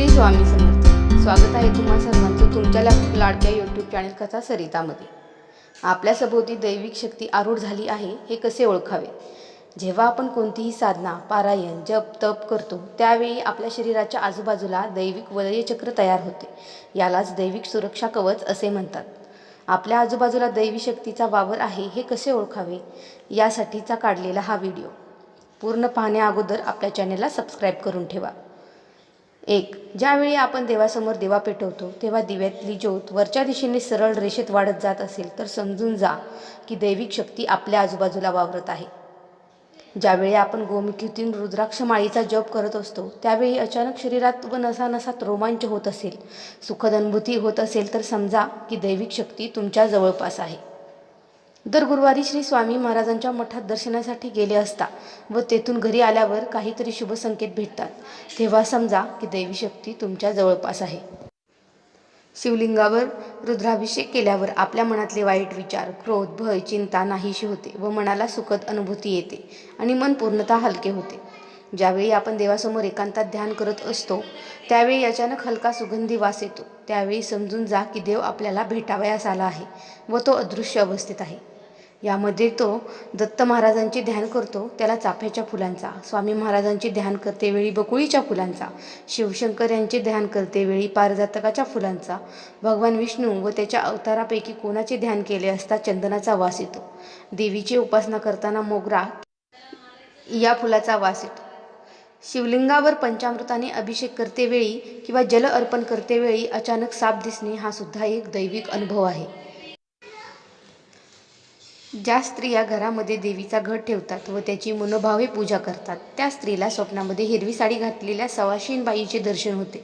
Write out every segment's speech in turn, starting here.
श्री स्वामी समर्थ. स्वागत आहे तुम्हा सर्वांचं तुमच्या लाडक्या यूट्यूब चॅनल कथा सरितामध्ये. आपल्या सभोवती दैविक शक्ती आरूढ झाली आहे हे कसे ओळखावे? जेव्हा आपण कोणतीही साधना पारायण जप तप करतो त्यावेळी आपल्या शरीराच्या आजूबाजूला दैविक वलयचक्र तयार होते. यालाच दैविक सुरक्षा कवच असे म्हणतात. आपल्या आजूबाजूला दैवी शक्तीचा वावर आहे हे कसे ओळखावे? यासाठीचा काढलेला हा व्हिडिओ. पूर्ण पाहण्याअगोदर आपल्या चॅनेलला सबस्क्राईब करून ठेवा. एक ज्यावेळी आपण देवासमोर दिवा पेटवतो तेव्हा दिव्यातली ज्योत वरच्या दिशेने सरळ रेषेत वाढत जात असेल तर समजून जा की दैविक शक्ती आपल्या आजूबाजूला वावरत आहे. ज्यावेळी आपण गोमुखीतून रुद्राक्ष माळीचा जप करत असतो त्यावेळी अचानक शरीरात व नसानसात रोमांच होत असेल. सुखद अनुभूती होत असेल तर समजा की दैविक शक्ती तुमच्या जवळपास आहे. दर गुरुवारी श्री स्वामी महाराजांच्या मठात दर्शनासाठी गेले असता व तेथून घरी आल्यावर काहीतरी शुभ संकेत भेटतात. तेव्हा समजा की दैवी शक्ती तुमच्या जवळपास आहे. शिवलिंगावर रुद्राभिषेक केल्यावर आपल्या मनातले वाईट विचार क्रोध भय चिंता नाहीशी होते व मनाला सुखद अनुभूती येते आणि मन पूर्णतः हलके होते. ज्यावेळी आपण देवासमोर एकांतात ध्यान करत असतो त्यावेळी अचानक हलका सुगंधी वास येतो. त्यावेळी समजून जा की देव आपल्याला भेटावयास आला आहे व तो अदृश्य अवस्थेत आहे. यामध्ये तो दत्त महाराजांचे ध्यान करतो त्याला चाफ्याच्या फुलांचा. स्वामी महाराजांचे ध्यान करते वेळी बकुळीच्या फुलांचा. शिवशंकर यांचे ध्यान करते वेळी पारजातकाच्या फुलांचा. भगवान विष्णू व त्याच्या अवतारापैकी कोणाचे ध्यान केले असता चंदनाचा वास येतो. देवीची उपासना करताना मोगरा या फुलाचा वास येतो. शिवलिंगावर पंचामृताने अभिषेक करतेवेळी किंवा जल अर्पण करतेवेळी अचानक साप दिसणे हा सुद्धा एक दैविक अनुभव आहे. ज्या स्त्रिया घरामध्ये देवीचा घट ठेवतात व त्याची मनोभावे पूजा करतात त्या स्त्रीला स्वप्नामध्ये हिरवी साडी घातलेल्या सवाशीन बाईचे दर्शन होते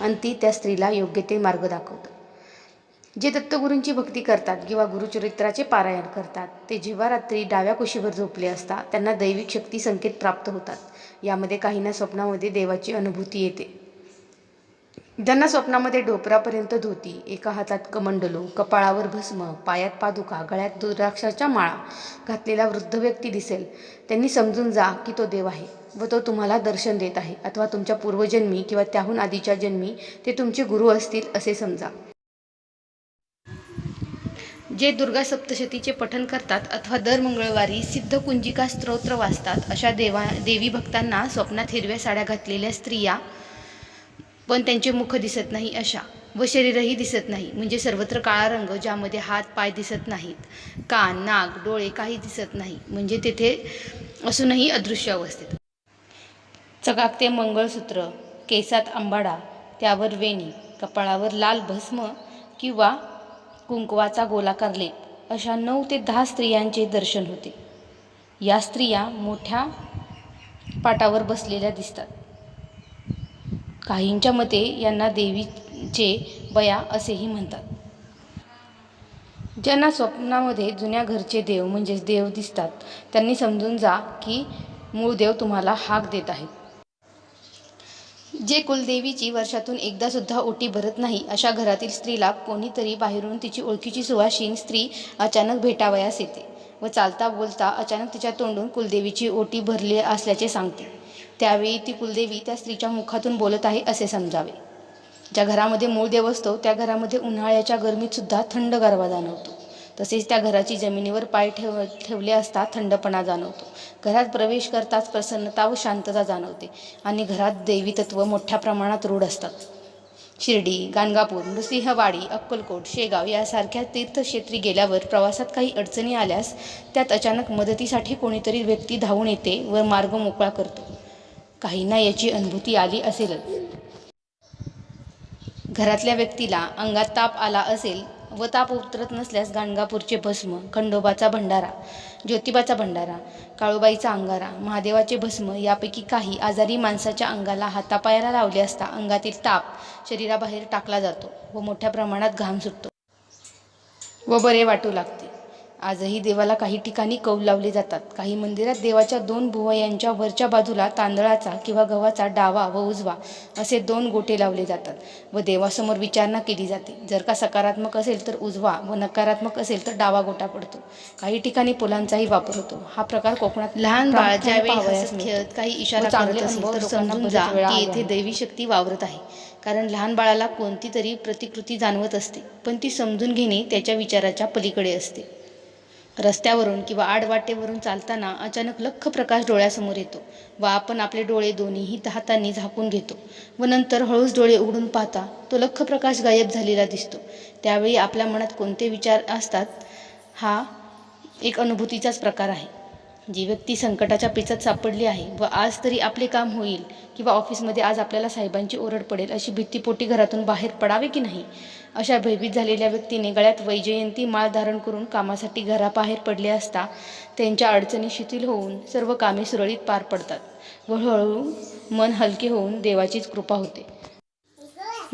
आणि ती त्या स्त्रीला योग्य ते मार्ग दाखवतात. जे दत्तगुरूंची भक्ती करतात किंवा गुरुचरित्राचे पारायण करतात ते जेव्हा रात्री डाव्या कुशीवर झोपले असता त्यांना दैविक शक्ती संकेत प्राप्त होतात. यामध्ये काहींना स्वप्नामध्ये देवाची अनुभूती येते. ज्यांना स्वप्नामध्ये डोपरापर्यंत धोती एका हातात कमंडलो कपाळावर भस्म पायात पादुका गळ्यात दुराक्षाच्या माळा घातलेला वृद्ध व्यक्ती दिसेल. त्यांनी समजून जा की तो देव आहे व तो तुम्हाला दर्शन देत आहे अथवा तुमच्या पूर्वजन्मी किंवा त्याहून आधीच्या जन्मी ते तुमचे गुरु असतील असे समजा. जे दुर्गा सप्तशतीचे पठण करतात अथवा दर मंगळवारी सिद्ध कुंजिका स्तोत्र वाचतात अशा देवा देवी भक्तांना स्वप्नात हिरव्या साड्या घातलेल्या स्त्रिया पण त्यांचे मुख दिसत नाही अशा व शरीरही दिसत नाही. म्हणजे सर्वत्र काळा रंग ज्यामध्ये हात पाय दिसत नाहीत. कान नाक डोळे काही दिसत नाही. म्हणजे तेथे असूनही अदृश्य अवस्थेत. चकाकते मंगळसूत्र केसात आंबाडा त्यावर वेणी कपाळावर लाल भस्म किंवा कुंकवाचा गोलाकार लेप अशा नऊ ते दहा स्त्रियांचे दर्शन होते. या स्त्रिया मोठ्या पाटावर बसलेल्या दिसतात. काहींच्या मते यांना देवीचे बया असेही म्हणतात. ज्यांना स्वप्नामध्ये जुन्या घरचे देव म्हणजेच देव दिसतात त्यांनी समजून जा की मूळ देव तुम्हाला हाक देत आहेत. जे कुलदेवीची वर्षातून एकदा सुद्धा ओटी भरत नाही अशा घरातील स्त्रीला कोणीतरी बाहेरून तिची ओळखीची सुवासीन स्त्री अचानक भेटावयास येते व चालता बोलता अचानक तिच्या तोंडून कुलदेवीची ओटी भरली असल्याचे सांगते. त्यावेळी ती कुलदेवी त्या स्त्रीच्या मुखातून बोलत आहे असे समजावे. ज्या घरामध्ये मूळ देव असतो त्या घरामध्ये उन्हाळ्याच्या गरमीत सुद्धा थंड गारवा जाणवतो. तसेच त्या घराची जमिनीवर पाय ठेव ठेवले असता थंडपणा जाणवतो. घरात प्रवेश करताच प्रसन्नता व शांतता जाणवते आणि घरात देवी तत्व मोठ्या प्रमाणात रूढ असतात. शिर्डी गाणगापूर नृसिंहवाडी अक्कलकोट शेगाव यासारख्या तीर्थक्षेत्री गेल्यावर प्रवासात काही अडचणी आल्यास त्यात अचानक मदतीसाठी कोणीतरी व्यक्ती धावून येते व मार्ग मोकळा करतो. काहींना याची अनुभूती आली असेलच. घरातल्या व्यक्तीला अंगात ताप आला असेल व ताप उतरत नसल्यास गाणगापूरचे भस्म खंडोबाचा भंडारा ज्योतिबाचा भंडारा काळूबाईचा अंगारा महादेवाचे भस्म यापैकी काही आजारी माणसाच्या अंगाला हातापायाला लावले असता अंगातील ताप शरीराबाहेर टाकला जातो व मोठ्या प्रमाणात घाम सुटतो व बरे वाटू लागते. आजही देवाला काही ठिकाणी कौल लावले जातात. काही मंदिरात देवाच्या दोन भुवयांच्या वरच्या बाजूला तांदळाचा किंवा गव्हाचा डावा व उजवा असे दोन गोटे लावले जातात व देवासमोर विचारणा केली जाते. जर का सकारात्मक असेल तर उजवा व नकारात्मक असेल तर डावा गोटा पडतो. काही ठिकाणी फुलांचाही वापर होतो. हा प्रकार कोकणात लहान बाळ ज्यावेळी. खेळत काही इशारा करत असेल तर समजून जा की येथे. दैवी शक्ती वावरत आहे. कारण लहान बाळाला कोणती तरी प्रतिकृती जाणवत असते. पण ती समजून घेणे त्याच्या विचाराच्या पलीकडे असते. रस्त्यावरून किंवा आडवाटेवरून चालताना अचानक लख्ख प्रकाश डोळ्यासमोर येतो. व आपण आपले डोळे दोन्हीही हातांनी झाकून घेतो व नंतर हळूच डोळे उघडून पाहता तो लख्ख प्रकाश गायब झालेला दिसतो. त्यावेळी आपल्या मनात कोणते विचार असतात? हा एक अनुभूतीचाच प्रकार आहे. जी व्यक्ती संकटाच्या पेचात सापडली आहे व आज तरी आपले काम होईल किंवा ऑफिसमध्ये आज आपल्याला साहेबांची ओरड पडेल अशी भीतीपोटी घरातून बाहेर पडावे की नाही? अशा भयभीत झालेल्या व्यक्तीने गळ्यात वैजयंती माळ धारण करून कामासाठी घराबाहेर पडले असता त्यांच्या अडचणी शिथिल होऊन सर्व कामे सुरळीत पार पडतात. व हळूहळू मन हलके होऊन देवाचीच कृपा होते.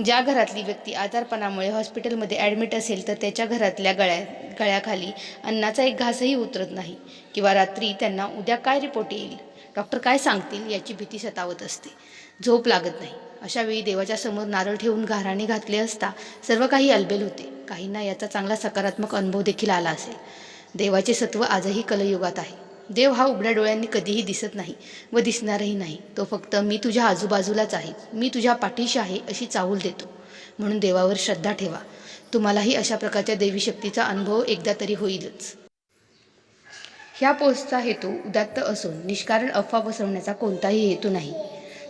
ज्या घरातली व्यक्ती आजारपणामुळे हॉस्पिटलमध्ये ॲडमिट असेल तर त्याच्या घरातल्या गळ्या गळ्याखाली अन्नाचा एक घासही उतरत नाही किंवा रात्री त्यांना उद्या काय रिपोर्ट येईल डॉक्टर काय सांगतील याची भीती सतावत असते. झोप लागत नाही. अशा वेळी देवाच्या समोर नारळ ठेवून घाराने घातले असता सर्व काही अलबेल होते. काहींना याचा चांगला सकारात्मक अनुभव देखील आला असेल. देवाचे सत्व आजही कलयुगात आहे. देव हा उघड्या डोळ्यांनी कधीही दिसत नाही व दिसणारही नाही. तो फक्त मी तुझ्या आजूबाजूलाच आहे. मी तुझ्या पाठीशी आहे अशी चाहूल देतो. म्हणून देवावर श्रद्धा ठेवा. तुम्हालाही अशा प्रकारच्या देवी शक्तीचा अनुभव एकदा तरी होईलच. ह्या पोस्टचा हेतू उदात्त असून निष्कारण अफवा पसरवण्याचा कोणताही हेतू नाही.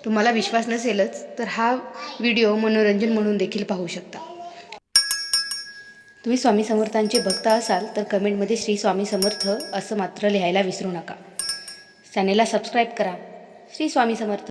तुम्हाला विश्वास नसेलच तर हा व्हिडिओ मनोरंजन म्हणून देखील पाहू शकता. तुम्ही स्वामी समर्थांचे भक्त असाल तर कमेंटमध्ये श्री स्वामी समर्थ असं मात्र लिहायला विसरू नका. चॅनेलला सबस्क्राईब करा. श्री स्वामी समर्थ.